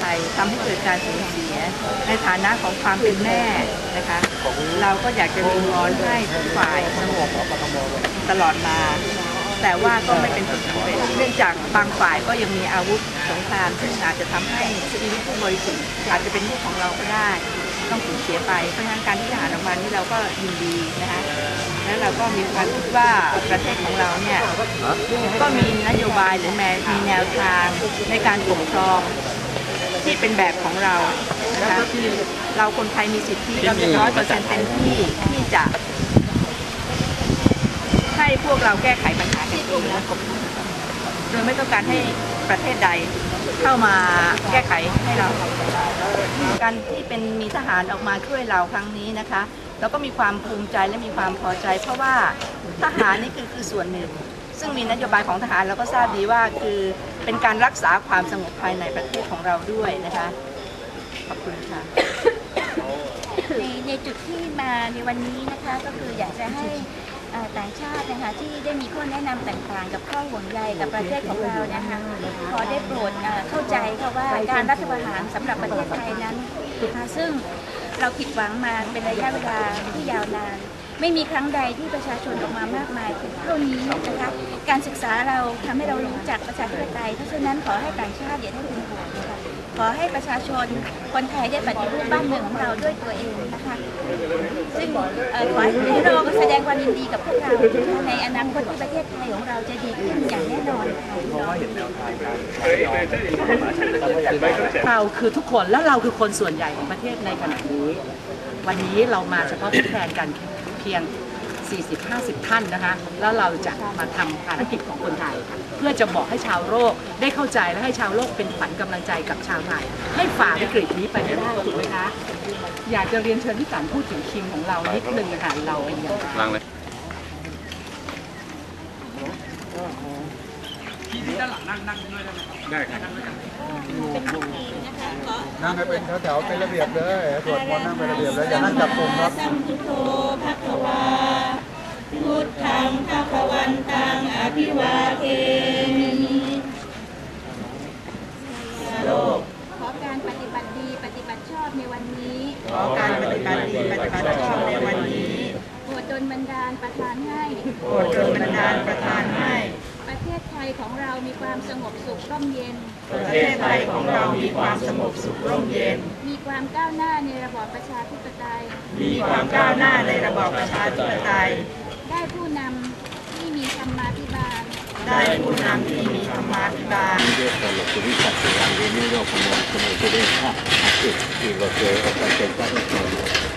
ไทยทำให้เกิดการสูญเสีย ในฐานะของความเป็นแม่นะคะ เราก็อยากจะวิงวอนให้ทุกฝ่ายสงบตลอดมา แต่ว่าก็ไม่เป็นผลสำเร็จเนื่องจากบางฝ่ายก็ยังมีอาวุธสงครามซึ่งอาจจะทำให้ชีวิตผู้บริสุทธิ์อาจจะเป็นลูกของเราก็ได้ ต้องสูญเสียไปเพราะฉะนั้นการที่ทหารออกมานี่เราก็ยินดีนะคะ แล้วเราก็มีความคิดว่าประเทศของเราเนี่ยก็มีนโยบายหรือแนวมีแนวทางในการปกครองที่เป็นแบบของเรานะคะเราคนไทยมีสิทธิร้อยเปอร์เซ็นต์เต็มที่ที่จะ ให้พวกเราแก้ไขปัญหากันเองนะโดยไม่ต้องการให้ประเทศใดเข้ามาแก้ไขให้เราการที่เป็นมีทหารออกมาช่วยเราครั้งนี้นะคะ เราก็มีความภูมิใจและมีความพอใจ เพราะว่าทหารนี่คือคือส่วนหนึ่ง ซึ่งมีนโยบายของทหารเราก็ทราบดีว่าคือเป็นการรักษาความสงบภายในประเทศของเราด้วยนะคะขอบคุณค่ะในในจุดที่มาในวันนี้นะคะก็คืออยากจะให้ต่างชาตินะคะที่ได้มีข้อแนะนำต่างๆ กับข้อห่วงใยกับประเทศของเรานะคะขอได้โปรดเข้าใจค่ะว่าการรัฐประหารสำหรับประเทศไทยนั้นซึ่ง เราผิดหวังมาเป็นระยะเวลาที่ยาวนาน ไม่มีครั้งใดที่ประชาชนออกมามากมายเท่านี้นะคะการศึกษาเราทำให้เรารู้จักประชาธิปไตยเพราะฉะนั้นขอให้ต่างชาติอย่าได้เป็นห่วง ขอให้ประชาชนคนไทยได้ปฏิรูปบ้านเมืองของเราด้วยตัวเองนะคะ ซึ่งออขอให้เราแสดงความยินดีกับพวกเราในอนาคตที่ประเทศไทยของเราจะดีขึ้นอย่างแน่นอนเราคือทุกคนแล้วเราคือคนส่วนใหญ่ของประเทศในขณะนี้ วันนี้เรามาเฉพาะผู้แทนกันเพียง 40-50 ท่านนะคะ แล้วเราจะมาทำภารกิจของคนไทย เพื่อจะบอกให้ชาวโลกได้เข้าใจและให้ชาวโลกเป็นขวัญกำลังใจกับชาวไทย ให้ฝ่าวิกฤตนี้ไปให้ได้ถูกไหมคะอยากจะเรียนเชิญพี่สันพูดถึงคิงของเรานิดนึงนะคะเราเป็นยังไงลังเลยได้ครับนั่งให้เป็นแถวๆเป็นระเบียบเลยสวดมนต์นั่งเป็นระเบียบเลยอย่านั่งจับกลุ่มครับ งภะคะวันตังอภิวาเทมิขอการปฏิบัติดีปฏิบัติชอบในวันนี้ขอการปฏิบัติดีปฏิบัติชอบในวันนี้โปรดดลบันดาลประทานให้โปรดจงบันดาลประทานให้ ประเทศไทยของเรามีความสงบสุขร่มเย็น ประเทศไทยของเรามีความสงบสุขร่มเย็น มีความก้าวหน้าในระบอบประชาธิปไตย มีความก้าวหน้าในระบอบประชาธิปไตย ได้ผู้นำที่มีธรรมาภิบาล ได้ผู้นำที่มีธรรมาภิบาลเ